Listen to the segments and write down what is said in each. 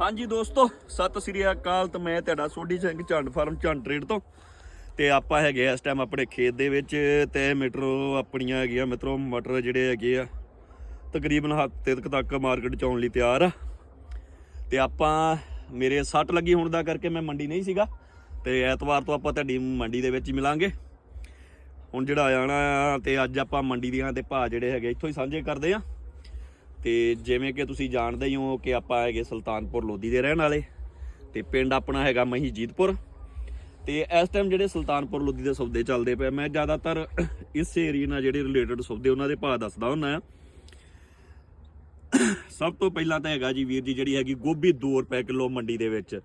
ਹਾਂਜੀ ਦੋਸਤੋ, ਸਤਿ ਸ੍ਰੀ ਅਕਾਲ ਤੇ ਮੈਂ ਤੁਹਾਡਾ ਸੋਢੀ ਸਿੰਘ ਝੰਡ ਫਾਰਮ, ਝੰਡ ਟ੍ਰੇਡ ਤੋਂ। ਤੇ ਆਪਾਂ ਹੈਗੇ ਆ ਇਸ ਟਾਈਮ ਆਪਣੇ ਖੇਤ ਦੇ ਵਿੱਚ ਤੇ ਮਿੱਤਰੋ, ਆਪਣੀਆਂ ਹੈਗੀਆਂ ਮਿੱਤਰੋ, ਮਟਰ ਜਿਹੜੇ ਹੈਗੇ ਆ, ਤਕਰੀਬਨ ਹਫ਼ਤੇ ਤੱਕ ਤੱਕ ਮਾਰਕੀਟ ਚ ਆਉਣ ਲਈ ਤਿਆਰ ਆ। ਤੇ ਆਪਾਂ, ਮੇਰੇ ਸੱਟ ਲੱਗੀ ਹੋਣ ਦਾ ਕਰਕੇ ਮੈਂ ਮੰਡੀ ਨਹੀਂ ਸੀਗਾ। ਤੇ ਐਤਵਾਰ ਤੋਂ ਆਪਾਂ ਤੁਹਾਡੀ ਮੰਡੀ ਦੇ ਵਿੱਚ ਹੀ ਮਿਲਾਂਗੇ। ਹੁਣ ਜਿਹੜਾ ਆਣਾ ਆ, ਤੇ ਅੱਜ ਆਪਾਂ ਮੰਡੀ ਦੀਆਂ ਤੇ ਭਾਅ ਜਿਹੜੇ ਹੈਗੇ ਇੱਥੋਂ ਹੀ ਸਾਂਝੇ ਕਰਦੇ ਆ। ਤੇ ਜਿਵੇਂ ਕਿ ਤੁਸੀਂ ਜਾਣਦੇ ਹੀ ਹੋ ਕਿ ਆਪਾਂ ਹੈਗੇ ਸੁਲਤਾਨਪੁਰ ਲੋਧੀ ਦੇ ਰਹਿਣ ਵਾਲੇ ਤੇ ਪਿੰਡ ਆਪਣਾ ਹੈਗਾ ਮਹੀਜੀਤਪੁਰ ਤੇ ਇਸ ਟਾਈਮ ਜਿਹੜੇ ਸੁਲਤਾਨਪੁਰ ਲੋਧੀ ਦੇ ਸੌਦੇ ਚੱਲਦੇ ਪਏ ਮੈਂ ਜ਼ਿਆਦਾਤਰ ਇਸ ਏਰੀਆ ਨਾਲ ਜਿਹੜੇ ਰਿਲੇਟਡ ਸੌਦੇ ਉਹਨਾਂ ਦੇ ਭਾਅ ਦੱਸਦਾ ਹੁੰਦਾ ਆ। ਸਭ ਤੋਂ ਪਹਿਲਾਂ ਤਾਂ ਹੈਗਾ ਜੀ ਵੀਰ ਜੀ ਜਿਹੜੀ ਹੈਗੀ ਗੋਭੀ 2 ਰੁਪਏ ਕਿਲੋ ਮੰਡੀ ਦੇ ਵਿੱਚ।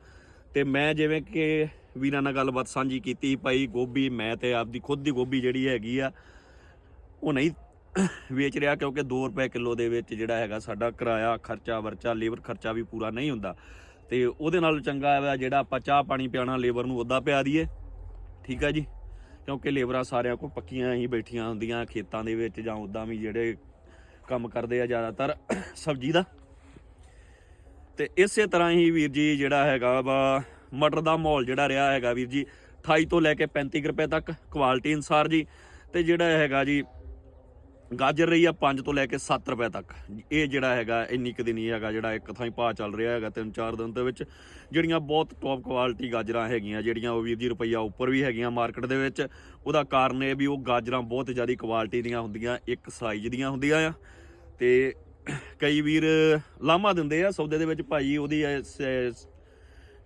ਤੇ ਮੈਂ ਜਿਵੇਂ ਕਿ ਵੀਰਾਂ ਨਾਲ ਗੱਲਬਾਤ ਸਾਂਝੀ ਕੀਤੀ, ਭਾਈ ਗੋਭੀ ਮੈਂ ਤੇ ਆਪਦੀ ਖੁਦ ਦੀ ਗੋਭੀ ਜਿਹੜੀ ਹੈਗੀ ਆ, ਉਹ ਨਹੀਂ ਵੇਚ ਰਿਹਾ ਕਿਉਂਕਿ 2 ਰੁਪਏ ਕਿਲੋ ਦੇ ਵਿੱਚ ਜਿਹੜਾ ਹੈਗਾ ਸਾਡਾ ਕਿਰਾਇਆ, ਖਰਚਾ, ਵਰਚਾ, ਲੇਬਰ ਖਰਚਾ ਵੀ ਪੂਰਾ ਨਹੀਂ ਹੁੰਦਾ। ਤੇ ਉਹਦੇ ਨਾਲ ਚੰਗਾ ਹੈ ਜਿਹੜਾ ਆਪਾਂ ਚਾਹ ਪਾਣੀ ਪਿਆਣਾ, ਲੇਬਰ ਨੂੰ ਉਦਾਂ ਪਿਆ ਦਈਏ। ਠੀਕ ਹੈ ਜੀ? ਕਿਉਂਕਿ ਲੇਬਰਾਂ ਸਾਰਿਆਂ ਕੋਲ ਪੱਕੀਆਂ ਹੀ ਬੈਠੀਆਂ ਹੁੰਦੀਆਂ ਖੇਤਾਂ ਦੇ ਵਿੱਚ ਜਾਂ ਉਦਾਂ ਵੀ ਜਿਹੜੇ ਕੰਮ ਕਰਦੇ ਆ ਜ਼ਿਆਦਾਤਰ ਸਬਜ਼ੀ ਦਾ। ਤੇ ਇਸੇ ਤਰ੍ਹਾਂ ਹੀ ਵੀਰ ਜੀ ਜਿਹੜਾ ਹੈਗਾ ਵਾ ਮਟਰ ਦਾ ਮਾਹੌਲ ਜਿਹੜਾ ਰਿਹਾ ਹੈਗਾ ਵੀਰ ਜੀ 28 ਤੋਂ ਲੈ ਕੇ 35 ਕੁ ਰੁਪਏ ਤੱਕ ਕੁਆਲਿਟੀ ਅਨਸਾਰ ਜੀ। ਤੇ ਜਿਹੜਾ ਹੈਗਾ ਜੀ ਗਾਜਰ ਰਹੀ ਆ 5 ਤੋਂ ਲੈ ਕੇ 7 ਰੁਪਏ ਤੱਕ। ਇਹ ਜਿਹੜਾ ਹੈਗਾ, ਇੰਨੀ ਕੁ ਦਿਨ ਹੀ ਹੈਗਾ, ਜਿਹੜਾ ਇੱਕ ਥਾਂ ਹੀ ਭਾਅ ਚੱਲ ਰਿਹਾ ਹੈਗਾ ਤਿੰਨ ਚਾਰ ਦਿਨ ਦੇ ਵਿੱਚ, ਜਿਹੜੀਆਂ ਬਹੁਤ ਟੌਪ ਕੁਆਲਿਟੀ ਗਾਜਰਾਂ ਹੈਗੀਆਂ, ਜਿਹੜੀਆਂ ਉਹ ਵੀਰ ਜੀ ਰੁਪਈਆ ਉੱਪਰ ਵੀ ਹੈਗੀਆਂ ਮਾਰਕੀਟ ਦੇ ਵਿੱਚ। ਉਹਦਾ ਕਾਰਨ ਇਹ ਵੀ ਉਹ ਗਾਜਰਾਂ ਬਹੁਤ ਜ਼ਿਆਦਾ ਕੁਆਲਿਟੀ ਦੀਆਂ ਹੁੰਦੀਆਂ, ਇੱਕ ਸਾਈਜ਼ ਦੀਆਂ ਹੁੰਦੀਆਂ ਆ। ਤੇ ਕਈ ਵੀਰ ਲਾਮਾ ਦਿੰਦੇ ਆ ਸੌਦੇ ਦੇ ਵਿੱਚ ਭਾਈ ਉਹਦੀ ਇਸ-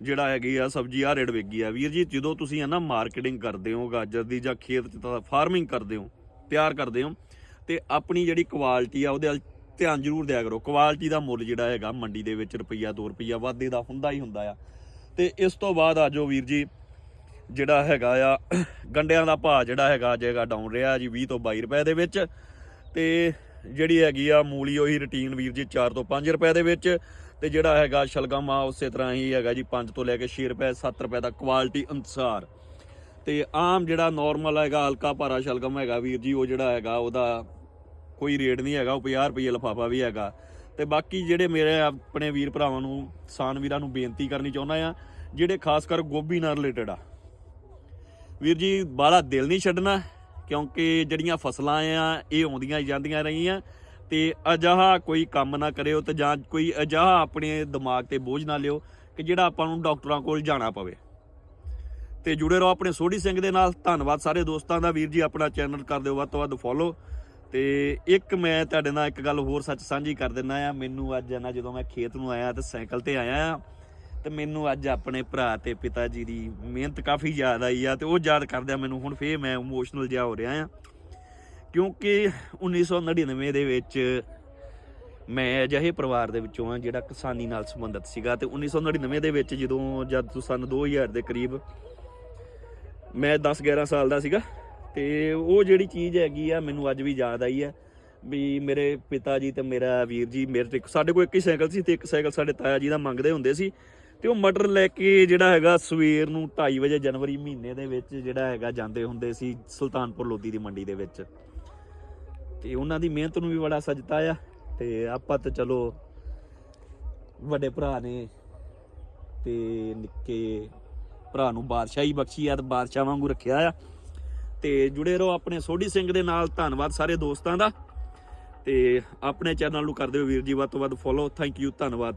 ਜਿਹੜਾ ਹੈਗੀ ਆ ਸਬਜ਼ੀ ਆ ਰੇਟ ਵਿਕੀ ਆ। ਵੀਰ ਜੀ, ਜਦੋਂ ਤੁਸੀਂ ਹੈ ਨਾ ਮਾਰਕੀਟਿੰਗ ਕਰਦੇ ਹੋ ਗਾਜਰ ਦੀ ਜਾਂ ਖੇਤ 'ਚ ਤਾਂ ਫਾਰਮਿੰਗ ਕਰਦੇ ਹੋ, ਤਿਆਰ ਕਰਦੇ ਹੋ ਤੇ ਆਪਣੀ ਜਿਹੜੀ ਕੁਆਲਿਟੀ ਆ, ਉਹਦੇ ਵੱਲ ਧਿਆਨ ਜ਼ਰੂਰ ਦਿਆ ਕਰੋ। ਕੁਆਲਿਟੀ ਦਾ ਮੁੱਲ ਜਿਹੜਾ ਹੈਗਾ, ਮੰਡੀ ਦੇ ਵਿੱਚ ਰੁਪਈਆ 2 ਰੁਪਈਆ ਵਾਧੇ ਦਾ ਹੁੰਦਾ ਹੀ ਹੁੰਦਾ ਆ। ਤੇ ਇਸ ਤੋਂ ਬਾਅਦ ਆਜੋ ਵੀਰ ਜੀ, ਜਿਹੜਾ ਹੈਗਾ ਆ, ਗੰਡਿਆਂ ਦਾ ਭਾਅ ਜਿਹੜਾ ਹੈਗਾ ਜੇਗਾ ਡਾਊਨ ਰਿਹਾ ਜੀ 20 ਤੋਂ 22 ਰੁਪਏ ਦੇ ਵਿੱਚ। ਤੇ ਜਿਹੜੀ ਹੈਗੀ ਆ, ਮੂਲੀ ਉਹੀ ਰੁਟੀਨ ਵੀਰ ਜੀ 4 ਤੋਂ 5 ਰੁਪਏ ਦੇ ਵਿੱਚ। ਤੇ ਜਿਹੜਾ ਹੈਗਾ ਸ਼ਲਗਮ ਆ, ਉਸੇ ਤਰ੍ਹਾਂ ਹੀ ਹੈਗਾ ਜੀ 5 ਤੋਂ ਲੈ ਕੇ 6 ਰੁਪਏ 7 ਰੁਪਏ ਦਾ ਕੁਆਲਿਟੀ ਅਨੁਸਾਰ। ਤੇ ਆਮ ਜਿਹੜਾ ਨਾਰਮਲ ਹੈਗਾ, ਹਲਕਾ ਭਾਰਾ ਸ਼ਲਗਮ ਹੈਗਾ ਵੀਰ ਜੀ, ਉਹ ਜਿਹੜਾ ਹੈਗਾ, ਉਹਦਾ ਕੋਈ ਰੇਟ ਨਹੀਂ ਹੈਗਾ, ਉਹ 50 ਰੁਪਏ ਲਫਾਫਾ ਵੀ ਹੈਗਾ। ਤੇ ਬਾਕੀ ਜਿਹੜੇ ਮੇਰੇ ਆਪਣੇ ਵੀਰ ਭਰਾਵਾਂ ਨੂੰ ਕਿਸਾਨ ਵੀਰਾਂ ਨੂੰ ਬੇਨਤੀ ਕਰਨੀ ਚਾਹੁੰਦਾ ਆ, ਜਿਹੜੇ ਖਾਸ ਕਰ ਗੋਭੀ ਨਾਲ ਰਿਲੇਟਡ ਆ। ਵੀਰ ਜੀ, ਬਾਹਲਾ ਦਿਲ ਨਹੀਂ ਛੱਡਣਾ, ਕਿਉਂਕਿ ਜਿਹੜੀਆਂ ਫਸਲਾਂ ਆ, ਇਹ ਆਉਂਦੀਆਂ ਹੀ ਜਾਂਦੀਆਂ ਰਹੀਆਂ। ਤੇ ਅਜਿਹਾ ਕੋਈ ਕੰਮ ਨਾ ਕਰਿਓ ਤੇ ਜਾਂ ਕੋਈ ਅਜਿਹਾ ਆਪਣੇ ਦਿਮਾਗ ਤੇ ਬੋਝ ਨਾ ਲਿਓ ਕਿ ਜਿਹੜਾ ਆਪਾਂ ਨੂੰ ਡਾਕਟਰਾਂ ਕੋਲ ਜਾਣਾ ਪਵੇ। ਤੇ ਜੁੜੇ ਰਹੋ ਆਪਣੇ ਸੋਢੀ ਸਿੰਘ ਦੇ ਨਾਲ। ਧੰਨਵਾਦ ਸਾਰੇ ਦੋਸਤਾਂ ਦਾ। ਵੀਰ ਜੀ, ਆਪਣਾ ਚੈਨਲ ਕਰ ਦਿਓ, ਵੱਧ ਤੋਂ ਵੱਧ ਫੋਲੋ ਤੇ ਇੱਕ ਮੈਂ ਤੁਹਾਡੇ ਨਾਲ ਇੱਕ ਗੱਲ ਹੋਰ ਸੱਚ ਸਾਂਝੀ ਕਰ ਦਿੰਦਾ ਆ ਮੈਨੂੰ ਅੱਜ ਨਾ, ਜਦੋਂ ਮੈਂ ਖੇਤ ਨੂੰ ਆਇਆ ਤੇ ਸਾਈਕਲ ਤੇ ਆਇਆ ਆ ਤੇ ਮੈਨੂੰ ਅੱਜ ਆਪਣੇ ਭਰਾ ਤੇ ਪਿਤਾ ਜੀ ਦੀ ਮਿਹਨਤ ਕਾਫੀ ਯਾਦ ਆਈ ਆ ਤੇ ਉਹ ਯਾਦ ਕਰਦਿਆਂ ਮੈਨੂੰ। ਹੁਣ ਫੇਰ ਮੈਂ ਇਮੋਸ਼ਨਲ ਜਿਹਾ ਹੋ ਰਿਹਾ ਆ ਕਿਉਂਕਿ 1999 ਦੇ ਵਿੱਚ ਮੈਂ ਅਜਿਹੇ ਪਰਿਵਾਰ ਦੇ ਵਿੱਚੋਂ ਆ ਜਿਹੜਾ ਕਿਸਾਨੀ ਨਾਲ ਸੰਬੰਧਿਤ ਸੀਗਾ। ਤੇ 1999 ਦੇ ਵਿੱਚ ਜਦੋਂ, ਜਦ ਸਨ 2000 ਦੇ ਕਰੀਬ ਮੈਂ 10 11 ਸਾਲ ਦਾ ਸੀਗਾ ਤੇ ਉਹ ਜਿਹੜੀ ਚੀਜ਼ ਹੈਗੀ ਆ, ਮੈਨੂੰ ਅੱਜ ਵੀ ਯਾਦ ਆਈ ਆ ਵੀ ਮੇਰੇ ਪਿਤਾ ਜੀ ਤੇ ਮੇਰਾ ਵੀਰ ਜੀ ਮੇਰੇ ਤੇ ਸਾਡੇ ਕੋਲ ਇੱਕ ਹੀ ਸਾਈਕਲ ਸੀ ਤੇ ਇੱਕ ਸਾਈਕਲ ਸਾਡੇ ਤਾਇਆ ਜੀ ਦਾ ਮੰਗਦੇ ਹੁੰਦੇ ਸੀ ਤੇ ਉਹ ਮਟਰ ਲੈ ਕੇ ਜਿਹੜਾ ਹੈਗਾ ਸਵੇਰ ਨੂੰ 2:30 ਵਜੇ ਜਨਵਰੀ ਮਹੀਨੇ ਦੇ ਵਿੱਚ ਜਿਹੜਾ ਹੈਗਾ ਜਾਂਦੇ ਹੁੰਦੇ ਸੀ ਸੁਲਤਾਨਪੁਰ ਲੋਧੀ ਦੀ ਮੰਡੀ ਦੇ ਵਿੱਚ। ਤੇ ਉਹਨਾਂ ਦੀ ਮਿਹਨਤ ਨੂੰ ਵੀ ਬੜਾ ਸਜਦਾ ਆ ਤੇ ਆਪਾਂ ਤਾਂ ਚਲੋ ਵੱਡੇ ਭਰਾ ਨੇ ਤੇ ਨਿੱਕੇ ਭਰਾ ਨੂੰ ਬਾਦਸ਼ਾਹੀ ਬਖਸ਼ੀ ਆ ਤੇ ਬਾਦਸ਼ਾਹ ਵਾਂਗੂ ਰੱਖਿਆ ਆ। ਤੇ ਜੁੜੇ ਰਹੋ ਆਪਣੇ ਸੋਢੀ ਸਿੰਘ ਦੇ ਨਾਲ। ਧੰਨਵਾਦ ਸਾਰੇ ਦੋਸਤਾਂ ਦਾ। ਤੇ ਆਪਣੇ ਚੈਨਲ ਨੂੰ ਕਰਦੇ ਹੋ ਵੀਰ ਜੀ, ਵੱਧ ਤੋਂ ਵੱਧ ਫੋਲੋ ਥੈਂਕ ਯੂ ਧੰਨਵਾਦ।